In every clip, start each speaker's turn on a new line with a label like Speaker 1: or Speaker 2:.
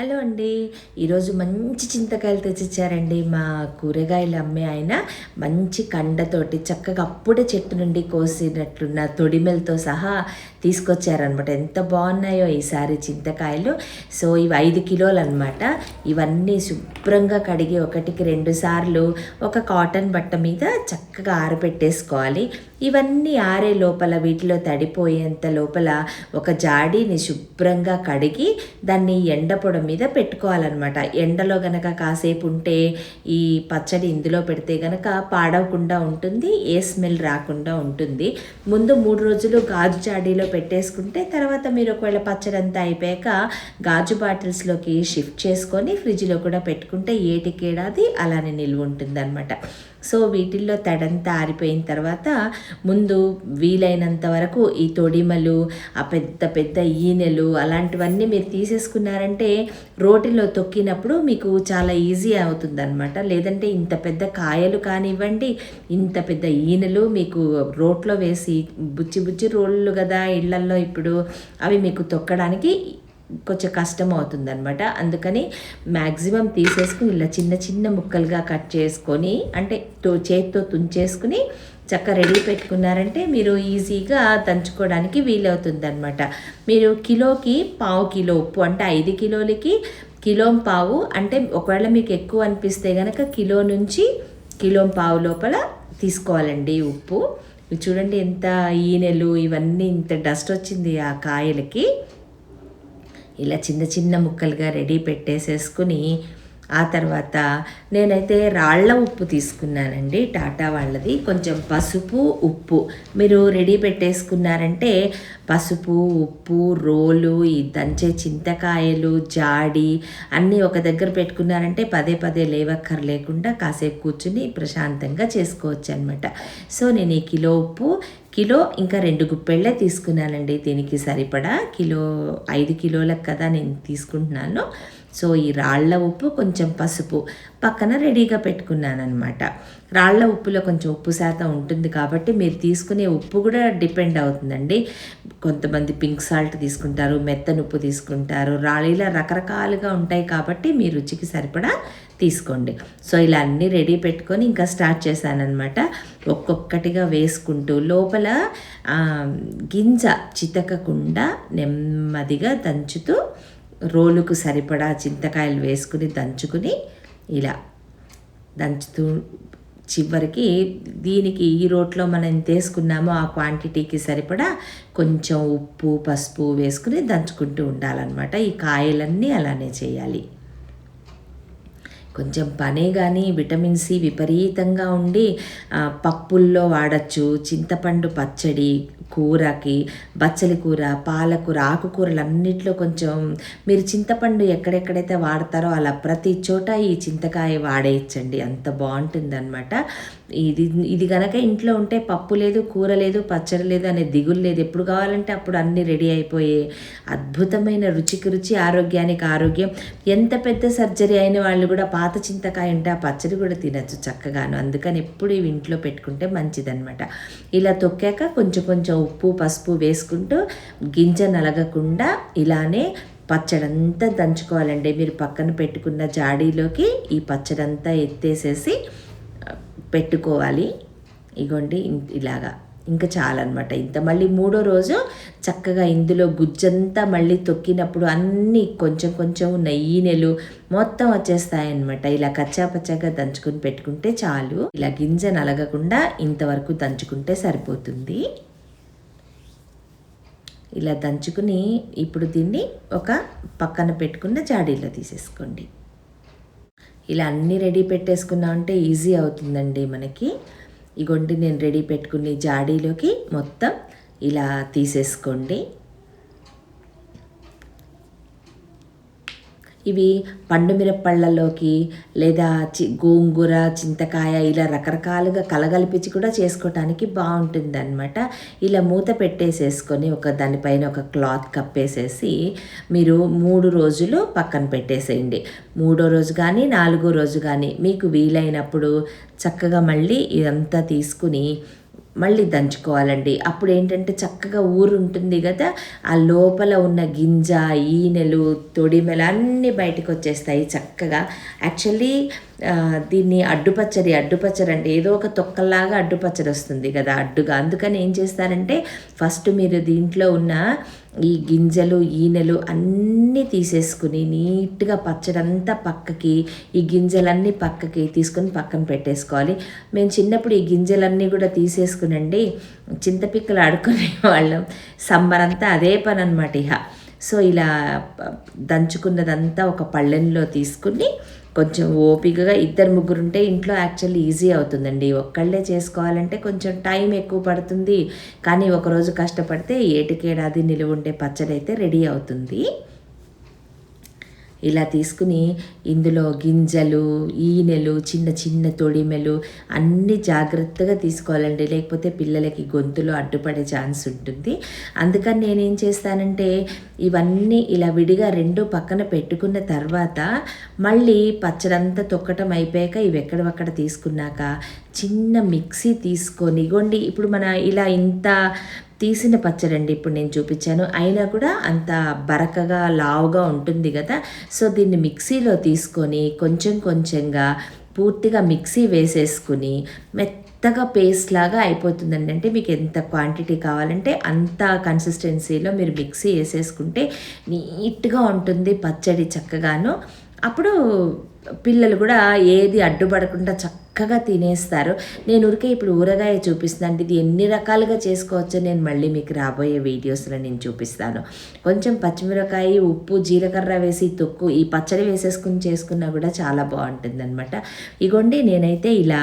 Speaker 1: Hello అండి. ఈరోజు మంచి చింతకాయలు తెచ్చిచ్చారండి మా కూరగాయలు అమ్మే ఆయన. మంచి కండతోటి చక్కగా అప్పుడే చెట్టు నుండి కోసినట్లున్న తొడిమెలతో సహా తీసుకొచ్చారనమాట ఎంత బాగున్నాయో ఈసారి చింతకాయలు. సో ఇవి ఐదు కిలోలు అనమాట ఇవన్నీ శుభ్రంగా కడిగి ఒకటికి రెండు సార్లు ఒక కాటన్ బట్ట మీద చక్కగా ఆరబెట్టేసుకోవాలి. ఇవన్నీ ఆరే లోపల వీటిలో తడిపోయేంత లోపల ఒక జాడీని శుభ్రంగా కడిగి దాన్ని ఎండపొడ మీద పెట్టుకోవాలన్నమాట. ఎండలో గనక కాసేపు ఉంటే ఈ పచ్చడి ఇందులో పెడితే గనక పాడవకుండా ఉంటుంది ఏ స్మెల్ రాకుండా ఉంటుంది. ముందు మూడు రోజులు గాజు జాడీలో పెట్టేసుకుంటే తర్వాత మీరు ఒకవేళ పచ్చడి అంతా అయిపోయాక గాజు బాటిల్స్లోకి షిఫ్ట్ చేసుకొని ఫ్రిడ్జ్లో కూడా పెట్టుకుంటే ఏటికేడాది అలానే నిల్వ ఉంటుంది అనమాట సో వీటిల్లో తడంతా ఆరిపోయిన తర్వాత ముందు వీలైనంత వరకు ఈ తొడిమలు ఆ పెద్ద పెద్ద ఈనెలు అలాంటివన్నీ మీరు తీసేసుకున్నారంటే రోటిలో తొక్కినప్పుడు మీకు చాలా ఈజీ అవుతుంది అనమాట లేదంటే ఇంత పెద్ద కాయలు కానివ్వండి ఇంత పెద్ద ఈనెలు మీకు రోట్లో వేసి బుచ్చి బుచ్చి రోళ్ళు కదా ఇళ్ళల్లో ఇప్పుడు అవి మీకు తొక్కడానికి కొంచెం కష్టం అవుతుంది అనమాట అందుకని మ్యాక్సిమం తీసేసుకుని ఇలా చిన్న చిన్న ముక్కలుగా కట్ చేసుకొని అంటే తో చేతితో తుంచేసుకుని చక్క రెడీ పెట్టుకున్నారంటే మీరు ఈజీగా దంచుకోవడానికి వీలవుతుంది అనమాట మీరు కిలోకి పావు కిలో ఉప్పు అంటే ఐదు కిలోలకి కిలో పావు అంటే ఒకవేళ మీకు ఎక్కువ అనిపిస్తే కనుక కిలో నుంచి కిలో పావు లోపల తీసుకోవాలండి ఉప్పు. చూడండి ఎంత ఈనెలు ఇవన్నీ ఇంత డస్ట్ వచ్చింది ఆ కాయలకి. ఇలా చిన్న చిన్న ముక్కలుగా రెడీ పెట్టేసేసుకుని ఆ తర్వాత నేనైతే రాళ్ళ ఉప్పు తీసుకున్నానండి టాటా వాళ్ళది. కొంచెం పసుపు ఉప్పు. మీరు రెడీ పెట్టేసుకున్నారంటే పసుపు ఉప్పు రోలు ఈ దంచే చింతకాయలు జాడి అన్నీ ఒక దగ్గర పెట్టుకున్నారంటే పదే పదే లేవక్కర్ లేకుండా కాసేపు కూర్చుని ప్రశాంతంగా చేసుకోవచ్చు అనమాట సో నేను ఈ కిలో ఉప్పు కిలో ఇంకా రెండు గుప్పెళ్ళే తీసుకున్నానండి. దీనికి సరిపడా కిలో ఐదు కిలోలకు కదా నేను తీసుకుంటున్నాను. సో ఈ రాళ్ళ ఉప్పు కొంచెం పసుపు పక్కన రెడీగా పెట్టుకున్నాను అనమాట రాళ్ళ ఉప్పులో కొంచెం ఉప్పు శాతం ఉంటుంది కాబట్టి మీరు తీసుకునే ఉప్పు కూడా డిపెండ్ అవుతుందండి. కొంతమంది పింక్ సాల్ట్ తీసుకుంటారు మెత్తన ఉప్పు తీసుకుంటారు రాళీలా రకరకాలుగా ఉంటాయి కాబట్టి మీ రుచికి సరిపడా తీసుకోండి. సో ఇలా అన్నీ రెడీ పెట్టుకొని ఇంకా స్టార్ట్ చేశానమాట ఒక్కొక్కటిగా వేసుకుంటూ లోపల గింజ చితకకుండా నెమ్మదిగా దంచుతూ రోలుకు సరిపడా చింతకాయలు వేసుకుని దంచుకుని ఇలా దంచుతూ చివరికి దీనికి ఈ రోట్లో మనం ఎంత వేసుకున్నామో ఆ క్వాంటిటీకి సరిపడా కొంచెం ఉప్పు పసుపు వేసుకుని దంచుకుంటూ ఉండాలన్నమాట. ఈ కాయలన్నీ అలానే చేయాలి. కొంచెం పనే కానీ విటమిన్ సి విపరీతంగా ఉండి పప్పుల్లో వాడచ్చు చింతపండు పచ్చడి కూరకి బచ్చలి కూర పాలకూర ఆకుకూరలు అన్నిట్లో కొంచెం మీరు చింతపండు ఎక్కడెక్కడైతే వాడతారో అలా ప్రతి చోట ఈ చింతకాయ వాడేయచ్చండి. అంత బాగుంటుందన్నమాట. ఇది ఇది గనక ఇంట్లో ఉంటే పప్పు లేదు కూర లేదు పచ్చడి లేదు అనే దిగులు లేదు. ఎప్పుడు కావాలంటే అప్పుడు అన్నీ రెడీ అయిపోయే అద్భుతమైన రుచికి రుచి ఆరోగ్యానికి ఆరోగ్యం. ఎంత పెద్ద సర్జరీ అయిన వాళ్ళు కూడా పాత పాత చింతకాయ ఉంటే ఆ పచ్చడి కూడా తినచ్చు చక్కగాను. అందుకని ఎప్పుడు ఇవి ఇంట్లో పెట్టుకుంటే మంచిదన్నమాట. ఇలా తొక్కాక కొంచెం కొంచెం ఉప్పు పసుపు వేసుకుంటూ గింజ నలగకుండా ఇలానే పచ్చడంతా దంచుకోవాలండి. మీరు పక్కన పెట్టుకున్న జాడీలోకి ఈ పచ్చడంతా ఎత్తేసేసి పెట్టుకోవాలి. ఇగోండి ఇలాగా. ఇంకా చాలన్నమాట. ఇంత మళ్ళీ మూడో రోజు చక్కగా ఇందులో గుజ్జంతా మళ్ళీ తొక్కినప్పుడు అన్నీ కొంచెం కొంచెం నెయ్యినెలు మొత్తం వచ్చేస్తాయన్నమాట. ఇలా కచ్చాపచ్చాగా దంచుకొని పెట్టుకుంటే చాలు. ఇలా గింజ నలగకుండా ఇంతవరకు దంచుకుంటే సరిపోతుంది. ఇలా దంచుకుని ఇప్పుడు దీన్ని ఒక పక్కన పెట్టుకున్న జాడీలో తీసేసుకోండి. ఇలా అన్నీ రెడీ పెట్టేసుకున్నామంటే ఈజీ అవుతుందండి మనకి. ఇగోండి నేను రెడీ పెట్టుకుని జాడీలోకి మొత్తం ఇలా తీసేసుకోండి. ఇవి పండు మిరపళ్ళలోకి లేదా చి గోంగూర చింతకాయ ఇలా రకరకాలుగా కలగలిపించి కూడా చేసుకోవటానికి బాగుంటుంది అనమాట ఇలా మూత పెట్టేసేసుకొని ఒక దానిపైన ఒక క్లాత్ కప్పేసేసి మీరు మూడు రోజులు పక్కన పెట్టేసేయండి. మూడో రోజు కానీ నాలుగో రోజు కానీ మీకు వీలైనప్పుడు చక్కగా మళ్ళీ ఇదంతా తీసుకుని మళ్ళీ దంచుకోవాలండి. అప్పుడు ఏంటంటే చక్కగా ఊరు ఉంటుంది కదా ఆ లోపల ఉన్న గింజ ఈనెలు తొడిమెలు అన్నీ బయటకు వచ్చేస్తాయి చక్కగా. యాక్చువల్లీ దీన్ని అడ్డుపచ్చడి అడ్డుపచ్చడి అంటే ఏదో ఒక తొక్కల్లాగా అడ్డుపచ్చడి వస్తుంది కదా అడ్డుగా. అందుకని ఏం చేస్తారంటే ఫస్ట్ మీరు దీంట్లో ఉన్న ఈ గింజలు ఈనెలు అన్నీ తీసేసుకుని నీట్గా పచ్చడంతా పక్కకి ఈ గింజలన్నీ పక్కకి తీసుకొని పక్కన పెట్టేసుకోవాలి. మేము చిన్నప్పుడు ఈ గింజలన్నీ కూడా తీసేసుకునండి చింతపిక్కలు ఆడుకునే వాళ్ళం. సమ్మర్ అంతా అదే పని అనమాట ఇహ. సో ఇలా దంచుకున్నదంతా ఒక పళ్ళెంలో తీసుకుని కొంచెం ఓపికగా ఇద్దరు ముగ్గురు ఉంటే ఇంట్లో యాక్చువల్లీ ఈజీ అవుతుందండి. ఒక్కళ్ళే చేసుకోవాలంటే కొంచెం టైం ఎక్కువ పడుతుంది. కానీ ఒకరోజు కష్టపడితే ఏటికేడాది నిలువుండే పచ్చడి అయితే రెడీ అవుతుంది. ఇలా తీసుకుని ఇందులో గింజలు ఈనెలు చిన్న చిన్న తొడిమెలు అన్నీ జాగ్రత్తగా తీసుకోవాలండి. లేకపోతే పిల్లలకి గొంతులో అడ్డుపడే ఛాన్స్ ఉంటుంది. అందుకని నేనేం చేస్తానంటే ఇవన్నీ ఇలా విడిగా రెండు పక్కన పెట్టుకున్న తర్వాత మళ్ళీ పచ్చడంతా తొక్కటం అయిపోయాక ఇవి ఎక్కడవక్కడ తీసుకున్నాక చిన్న మిక్సీ తీసుకొని ఇగోండి. ఇప్పుడు మన ఇలా ఇంత తీసిన పచ్చడండి ఇప్పుడు నేను చూపించాను. అయినా కూడా అంత బరకగా లావుగా ఉంటుంది కదా. సో దీన్ని మిక్సీలో తీసుకొని కొంచెం కొంచెంగా పూర్తిగా మిక్సీ వేసేసుకుని మెత్తగా పేస్ట్ లాగా అయిపోతుందండి. అంటే మీకు ఎంత క్వాంటిటీ కావాలంటే అంత కన్సిస్టెన్సీలో మీరు మిక్సీ వేసేసుకుంటే నీట్గా ఉంటుంది పచ్చడి చక్కగాను. అప్పుడు పిల్లలు కూడా ఏది అడ్డుపడకుండా చక్కగా తినేస్తారు. నేను ఊరికే ఇప్పుడు ఊరగాయ చూపిస్తున్నాను ఇది ఎన్ని రకాలుగా చేసుకోవచ్చో నేను మళ్ళీ మీకు రాబోయే వీడియోస్లో నేను చూపిస్తాను. కొంచెం పచ్చిమిరకాయ ఉప్పు జీలకర్ర వేసి తొక్కు ఈ పచ్చడి వేసేసుకుని చేసుకున్నా కూడా చాలా బాగుంటుంది అనమాట ఇగోండి నేనైతే ఇలా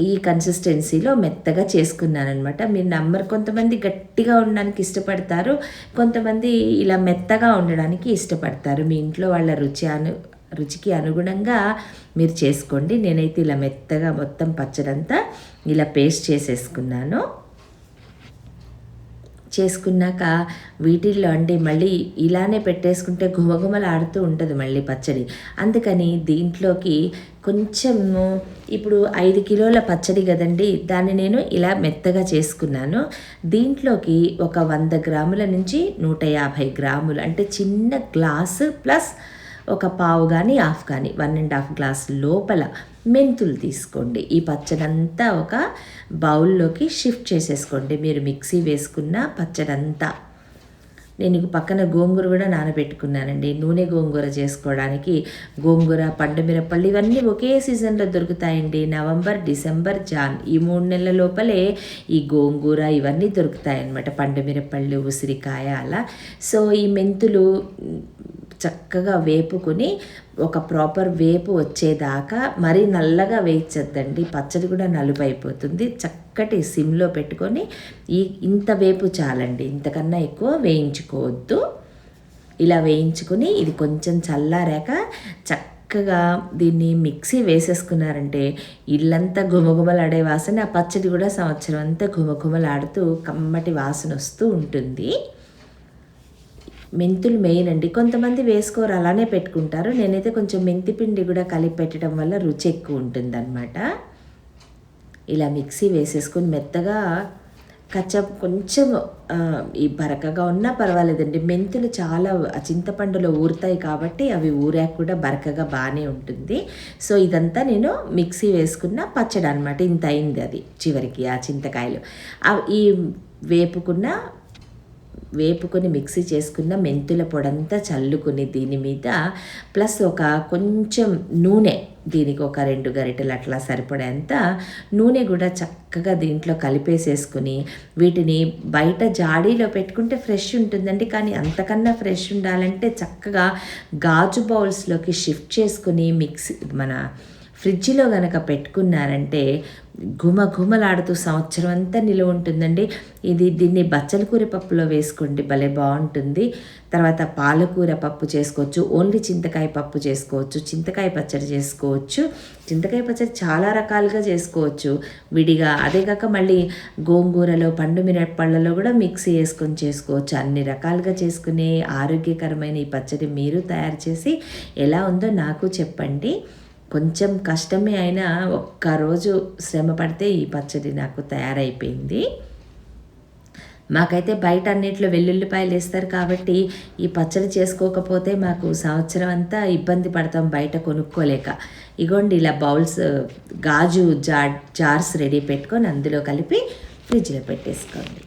Speaker 1: ఈ కన్సిస్టెన్సీలో మెత్తగా చేసుకున్నానమాట మీరు నంబర్ కొంతమంది గట్టిగా ఉండడానికి ఇష్టపడతారు కొంతమంది ఇలా మెత్తగా ఉండడానికి ఇష్టపడతారు. మీ ఇంట్లో వాళ్ళ రుచి అను రుచికి అనుగుణంగా మీరు చేసుకోండి. నేనైతే ఇలా మెత్తగా మొత్తం పచ్చడంతా ఇలా పేస్ట్ చేసేసుకున్నాను. చేసుకున్నాక వీటిల్లో అంటే మళ్ళీ ఇలానే పెట్టేసుకుంటే గుమగుమలు ఆడుతూ ఉంటుంది మళ్ళీ పచ్చడి. అందుకని దీంట్లోకి కొంచెము ఇప్పుడు ఐదు కిలోల పచ్చడి కదండి దాన్ని నేను ఇలా మెత్తగా చేసుకున్నాను. దీంట్లోకి ఒక వంద గ్రాముల నుంచి నూట యాభై గ్రాములు అంటే చిన్న గ్లాసు ప్లస్ ఒక పావు కానీ హాఫ్ కానీ వన్ అండ్ హాఫ్ గ్లాస్ లోపల మెంతులు తీసుకోండి. ఈ పచ్చడంతా ఒక బౌల్లోకి షిఫ్ట్ చేసేసుకోండి. మీరు మిక్సీ వేసుకున్న పచ్చడంతా. నేను పక్కన గోంగూర కూడా నానబెట్టుకున్నానండి. నూనె గోంగూర చేసుకోవడానికి గోంగూర పండు ఇవన్నీ ఒకే సీజన్లో దొరుకుతాయండి. నవంబర్ డిసెంబర్ జాన్ ఈ మూడు నెలల లోపలే ఈ గోంగూర ఇవన్నీ దొరుకుతాయి అన్నమాట పండు ఉసిరికాయ అలా. సో ఈ మెంతులు చక్కగా వేపుకుని ఒక ప్రాపర్ వేపు వచ్చేదాకా మరీ నల్లగా వేయించద్దండి. పచ్చడి కూడా నలుపు అయిపోతుంది చక్కటి సిమ్లో పెట్టుకొని ఈ ఇంత వేపు చాలండి. ఇంతకన్నా ఎక్కువ వేయించుకోవద్దు. ఇలా వేయించుకుని ఇది కొంచెం చల్లారాక చక్కగా దీన్ని మిక్సీ వేసేసుకున్నారంటే ఇల్లంతా గుమగుమలాడే వాసన ఆ పచ్చడి కూడా సంవత్సరం అంతా గుమగుమలాడుతూ కమ్మటి వాసన వస్తూ ఉంటుంది. మెంతులు మెయిన్ అండి. కొంతమంది వేసుకోరు అలానే పెట్టుకుంటారు. నేనైతే కొంచెం మెంతి పిండి కూడా కలిపి పెట్టడం వల్ల రుచి ఎక్కువ ఉంటుందన్నమాట. ఇలా మిక్సీ వేసేసుకొని మెత్తగా కచ్చ కొంచెం ఈ బరకగా ఉన్నా పర్వాలేదండి. మెంతులు చాలా చింతపండులో ఊరుతాయి కాబట్టి అవి ఊరాక కూడా బరకగా బాగానే ఉంటుంది. సో ఇదంతా నేను మిక్సీ వేసుకున్న పచ్చడి అనమాట ఇంత అయింది అది చివరికి ఆ చింతకాయలు. ఈ వేపుకున్న వేపుకొని మిక్సీ చేసుకున్న మెంతుల పొడంతా చల్లుకుని దీని మీద ప్లస్ ఒక కొంచెం నూనె దీనికి ఒక రెండు గరిటెలు అట్లా సరిపడేంత నూనె కూడా చక్కగా దీంట్లో కలిపేసేసుకుని వీటిని బయట జాడీలో పెట్టుకుంటే ఫ్రెష్ ఉంటుందండి. కానీ అంతకన్నా ఫ్రెష్ ఉండాలంటే చక్కగా గాజు బౌల్స్లోకి షిఫ్ట్ చేసుకుని మిక్సీ మన ఫ్రిడ్జ్లో కనుక పెట్టుకున్నారంటే ఘుమ ఘుమలాడుతూ సంవత్సరం అంతా నిలువ ఉంటుందండి. ఇది దీన్ని బచ్చల కూర పప్పులో వేసుకోండి భలే బాగుంటుంది. తర్వాత పాలకూర పప్పు చేసుకోవచ్చు ఓన్లీ చింతకాయ పప్పు చేసుకోవచ్చు చింతకాయ పచ్చడి చేసుకోవచ్చు. చింతకాయ పచ్చడి చాలా రకాలుగా చేసుకోవచ్చు. విడిగా అదే కాక మళ్ళీ గోంగూరలో పండు మిరపళ్ళలో కూడా మిక్సీ వేసుకొని చేసుకోవచ్చు. అన్ని రకాలుగా చేసుకునే ఆరోగ్యకరమైన ఈ పచ్చడి మీరు తయారు చేసి ఎలా ఉందో నాకు చెప్పండి. కొంచెం కష్టమే అయినా ఒక్కరోజు శ్రమ పడితే ఈ పచ్చడి నాకు తయారైపోయింది. మాకైతే బయట అన్నిట్లో వెల్లుల్లిపాయలు వేస్తారు కాబట్టి ఈ పచ్చడి చేసుకోకపోతే మాకు సంవత్సరం అంతా ఇబ్బంది పడతాం బయట కొనుక్కోలేక. ఇగోండి ఇలా బౌల్స్ గాజు జార్ జార్స్ రెడీ పెట్టుకొని అందులో కలిపి ఫ్రిడ్జ్లో పెట్టేసుకోండి.